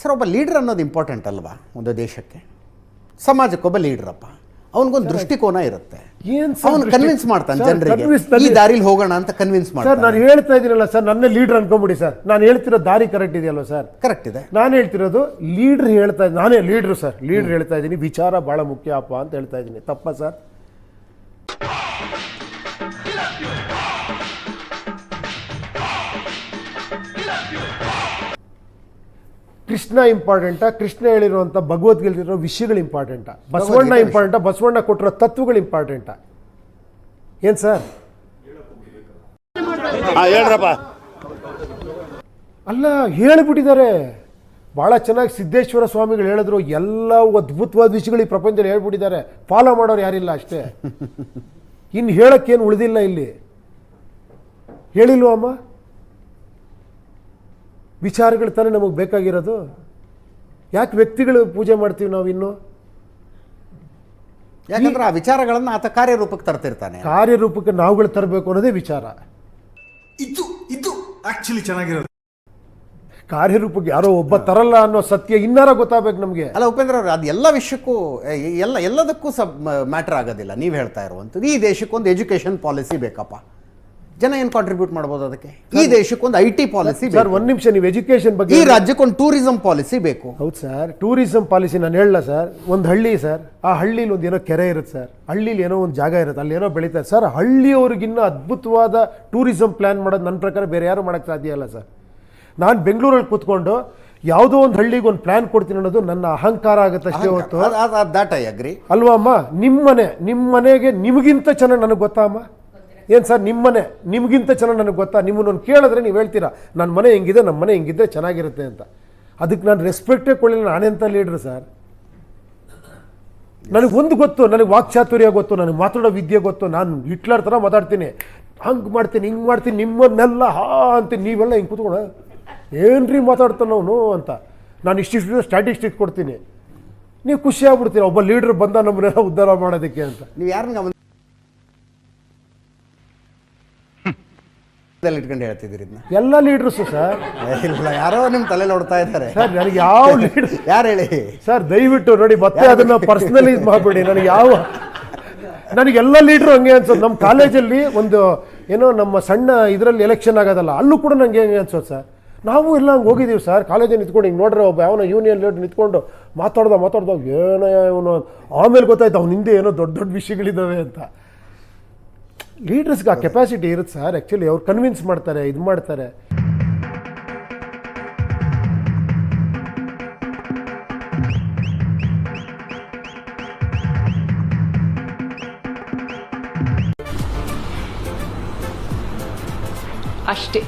Sir ಒಬ್ಬ leader ಅನ್ನೋದು important ಅಲ್ವಾ ಒಂದು ದೇಶಕ್ಕೆ? ಸಮಾಜಕ್ಕೊಬ್ಬ ಲೀಡ್ರಪ್ಪ ಅವನಿಗೊಂದು ದೃಷ್ಟಿಕೋನ ಇರುತ್ತೆ. ಅವನು ಕನ್ವಿನ್ಸ್ ಮಾಡ್ತಾನೆ ಜನರಿಗೆ. ಈ ದಾರಿಲಿ ಹೋಗೋಣ ಅಂತ ಕನ್ವಿನ್ಸ್ ಸರ್ ಮಾಡ್ತಾನೆ. ನಾನು ಹೇಳ್ತಾ ಇದ್ದೀನಲ್ಲ ಸರ್ ನನ್ನ ಲೀಡರ್ ಅನ್ಕೊಂಬಿಡಿ ಸರ್. ನಾನು ಹೇಳ್ತಿರೋ ದಾರಿ ಕರೆಕ್ಟ್ ಇದೆಯಲ್ವ ಸರ್? ಕರೆಕ್ಟ್ ಇದೆ. ನಾನು ಹೇಳ್ತಿರೋದು ಲೀಡ್ರ್ ಹೇಳ್ತಾ ಇದ್ದೀನಿ ನಾನೇ ಲೀಡ್ರು ಸರ್. ಲೀಡ್ರ್ ಹೇಳ್ತಾ ಇದ್ದೀನಿ. ವಿಚಾರ ಭಾಳ ಮುಖ್ಯ ಅಪ್ಪ ಅಂತ ಹೇಳ್ತಾ ಇದ್ದೀನಿ. ತಪ್ಪ ಸರ್? ಕೃಷ್ಣ ಇಂಪಾರ್ಟೆಂಟಾ ಕೃಷ್ಣ ಹೇಳಿರುವಂಥ ಭಗವದ್ಗೀತಿರೋ ವಿಷಯಗಳು ಇಂಪಾರ್ಟೆಂಟಾ ಬಸವಣ್ಣ ಇಂಪಾರ್ಟೆಂಟ್ ಬಸವಣ್ಣ ಕೊಟ್ಟಿರೋ ತತ್ವಗಳು ಇಂಪಾರ್ಟೆಂಟಾ ಏನು ಸರ್? ಹೇಳ್ರಪ್ಪ. ಅಲ್ಲ ಹೇಳ್ಬಿಟ್ಟಿದ್ದಾರೆ. ಭಾಳ ಚೆನ್ನಾಗಿ ಸಿದ್ದೇಶ್ವರ ಸ್ವಾಮಿಗಳು ಹೇಳಿದ್ರು ಎಲ್ಲ ಅದ್ಭುತವಾದ ವಿಷಯಗಳು ಈ ಪ್ರಪಂಚದಲ್ಲಿ ಹೇಳ್ಬಿಟ್ಟಿದ್ದಾರೆ. ಫಾಲೋ ಮಾಡೋರು ಯಾರಿಲ್ಲ ಅಷ್ಟೇ. ಇನ್ನು ಹೇಳಕ್ಕೇನು ಉಳಿದಿಲ್ಲ ಇಲ್ಲಿ. ಹೇಳಿಲ್ವಾ ಅಮ್ಮ? ವಿಚಾರಗಳು ತಾನೇ ನಮಗೆ ಬೇಕಾಗಿರೋದು. ಯಾಕೆ ವ್ಯಕ್ತಿಗಳು ಪೂಜೆ ಮಾಡ್ತೀವಿ ನಾವು ಇನ್ನು? ಯಾಕಂದ್ರೆ ಆ ವಿಚಾರಗಳನ್ನ ಆತ ಕಾರ್ಯರೂಪಕ್ಕೆ ತರ್ತಿರ್ತಾನೆ. ಕಾರ್ಯರೂಪಕ್ಕೆ ನಾವುಗಳು ತರಬೇಕು ಅನ್ನೋದೇ ವಿಚಾರ. ಇದು ಇದು ಆಕ್ಚುಲಿ ಚೆನ್ನಾಗಿರೋದು. ಕಾರ್ಯರೂಪಕ್ಕೆ ಯಾರೋ ಒಬ್ಬ ತರಲ್ಲ ಅನ್ನೋ ಸತ್ಯ ಇನ್ನಾರ ಗೊತ್ತಾಗಬೇಕು ನಮಗೆ. ಅಲ್ಲ ಉಪೇಂದ್ರ ಅವರು ಅದು ಎಲ್ಲ ವಿಷಯಕ್ಕೂ ಎಲ್ಲ ಎಲ್ಲದಕ್ಕೂ ಸಬ್ ಮ್ಯಾಟರ್ ಆಗೋದಿಲ್ಲ. ನೀವು ಹೇಳ್ತಾ ಇರುವಂಥದ್ದು. ಈ ದೇಶಕ್ಕೊಂದು ಎಜುಕೇಷನ್ ಪಾಲಿಸಿ ಬೇಕಪ್ಪ. ಜನ ಏನು ಕಾಂಟ್ರಿಬ್ಯೂಟ್ ಮಾಡ್ಬೋದು ಅದಕ್ಕೆ? ಈ ದೇಶಕ್ಕೆ ಒಂದು ಐ ಟಿ ಪಾಲಿಸಿ ಸರ್ ಒಂದು ನಿಮಿಷ ನೀವು ಎಜುಕೇಶನ್ ಬಗ್ಗೆ ಈ ರಾಜ್ಯಕ್ಕೆ ಒಂದು ಟೂರಿಸಂ ಪಾಲಿಸಿ ಬೇಕು. ಹೌದು ಸರ್ ಟೂರಿಸಂ ಪಾಲಿಸಿ ನಾನು ಹೇಳಲ್ಲ ಸರ್. ಒಂದು ಹಳ್ಳಿ ಸರ್ ಆ ಹಳ್ಳಿಲಿ ಒಂದು ಏನೋ ಕೆರೆ ಇರುತ್ತೆ ಸರ್. ಹಳ್ಳಿಲಿ ಏನೋ ಒಂದು ಜಾಗ ಇರುತ್ತೆ ಅಲ್ಲಿ ಏನೋ ಬೆಳೀತಾರೆ. ಸರ್ ಹಳ್ಳಿಯವ್ರಿಗಿನ್ನ ಅದ್ಭುತವಾದ ಟೂರಿಸಂ ಪ್ಲ್ಯಾನ್ ಮಾಡೋದು ನನ್ನ ಪ್ರಕಾರ ಬೇರೆ ಯಾರು ಮಾಡೋಕ್ಕೆ ಸಾಧ್ಯ ಇಲ್ಲ ಸರ್. ನಾನು ಬೆಂಗಳೂರಲ್ಲಿ ಕೂತ್ಕೊಂಡು ಯಾವುದೋ ಒಂದು ಹಳ್ಳಿಗೆ ಒಂದು ಪ್ಲಾನ್ ಕೊಡ್ತೀನಿ ಅನ್ನೋದು ನನ್ನ ಅಹಂಕಾರ ಆಗುತ್ತೆ ಅಷ್ಟೇ ಹೊತ್ತು ದಾಟ್ ಐ ಅಗ್ರಿ ಅಲ್ವಾ ಅಮ್ಮ? ನಿಮ್ಮ ಮನೆ ನಿಮ್ಮ ಮನೆಗೆ ನಿಮಗಿಂತ ಚೆನ್ನಾಗಿ ನನಗೆ ಗೊತ್ತಾ ಅಮ್ಮ? ಏನು ಸರ್ ನಿಮ್ಮ ಮನೆ, ನಿಮಗಿಂತ ಚೆನ್ನಾಗಿ ನನಗೆ ಗೊತ್ತಾ? ನಿಮ್ಮನ್ನೊಂದು ಕೇಳಿದ್ರೆ ನೀವು ಹೇಳ್ತೀರಾ ನನ್ನ ಮನೆ ಹೆಂಗಿದೆ ನಮ್ಮ ಮನೆ ಹೆಂಗಿದ್ರೆ ಚೆನ್ನಾಗಿರುತ್ತೆ ಅಂತ. ಅದಕ್ಕೆ ನಾನು ರೆಸ್ಪೆಕ್ಟೇ ಕೊಡಲಿಲ್ಲ ನಾನೆಂತ ಲೀಡ್ರ್ ಸರ್? ನನಗೆ ಒಂದು ಗೊತ್ತು, ನನಗೆ ವಾಕ್ಚಾತುರ್ಯ ಗೊತ್ತು, ನನಗೆ ಮಾತಾಡೋ ವಿದ್ಯೆ ಗೊತ್ತು, ನಾನು ಹಿಟ್ಲರ್ ಥರ ಮಾತಾಡ್ತೀನಿ. ಹಂಗೆ ಮಾಡ್ತೀನಿ, ಹಿಂಗೆ ಮಾಡ್ತೀನಿ, ನಿಮ್ಮನ್ನೆಲ್ಲ ಹಾ ಅಂತ ನೀವೆಲ್ಲ ಹಿಂಗೆ ಕೂತ್ಕೊಂಡು ಏನ್ರಿ ಮಾತಾಡ್ತಾನೆ ಅವನು ಅಂತ. ನಾನು ಇಷ್ಟಿಷ್ಟು ಸ್ಟ್ಯಾಟಿಸ್ಟಿಕ್ಸ್ ಕೊಡ್ತೀನಿ. ನೀವು ಖುಷಿ ಒಬ್ಬ ಲೀಡ್ರ್ ಬಂದ ನಮ್ಮನ್ನೆಲ್ಲ ಉದ್ಧಾರ ಮಾಡೋದಕ್ಕೆ ಅಂತ. ನೀವು ಯಾರನ್ನ ಇಟ್ಕೊಂಡು ಹೇಳ್ತಿದ್ದೀರಿ ಇದನ್ನ? ಎಲ್ಲ ಲೀಡರ್ಸ್ ಸರ್. ಇಲ್ಲ ಯಾರೋ ನಿಮ್ಮ ತಲೆ ನೋಡ್ತಾ ಇದ್ದಾರೆ. ಸರ್ ನನಗೆ ಯಾವ ಲೀಡರ್ ಯಾರು ಹೇಳಿ? ಸರ್ ದಯವಿಟ್ಟು ನೋಡಿ ಮತ್ತೆ ಅದನ್ನ ಪರ್ಸನಲಿ ಮಾಡಬೇಡಿ. ನನಗೆ ಯಾವ ನನಗೆಲ್ಲ ಲೀಡ್ರು ಹಂಗೆ ಅನ್ಸೋದು. ನಮ್ಮ ಕಾಲೇಜಲ್ಲಿ ಒಂದು ಏನೋ ನಮ್ಮ ಸಣ್ಣ ಇದರಲ್ಲಿ ಎಲೆಕ್ಷನ್ ಆಗೋದಲ್ಲ ಅಲ್ಲೂ ಕೂಡ ನಂಗೆ ಹೆಂಗೆ ಅನ್ಸೋದು ಸರ್. ನಾವು ಎಲ್ಲ ಹಂಗೆ ಹೋಗಿದ್ದೀವಿ ಸರ್. ಕಾಲೇಜಲ್ಲಿ ನಿಂತ್ಕೊಂಡು ಹಿಂಗೆ ನೋಡ್ರೆ ಒಬ್ಬ ಯಾವನ ಯೂನಿಯನ್ ಲೀಡರ್ ನಿಂತ್ಕೊಂಡು ಮಾತಾಡ್ದ ಮಾತಾಡ್ದ ಏನೋ ಇವನು ಆಮೇಲೆ ಗೊತ್ತಾಯ್ತು ಅವ್ನ ಹಿಂದೆ ಏನೋ ದೊಡ್ಡ ದೊಡ್ಡ ವಿಷಯಗಳಿದ್ದಾವೆ ಅಂತ. ಲೀಡರ್ಸ್ಗೆ ಆ ಕೆಪಾಸಿಟಿ ಇರುತ್ತೆ ಸರ್ ಆ್ಯಕ್ಚುಲಿ ಅವ್ರು ಕನ್ವಿನ್ಸ್ ಮಾಡ್ತಾರೆ ಇದು ಮಾಡ್ತಾರೆ. ಅಷ್ಟೇ.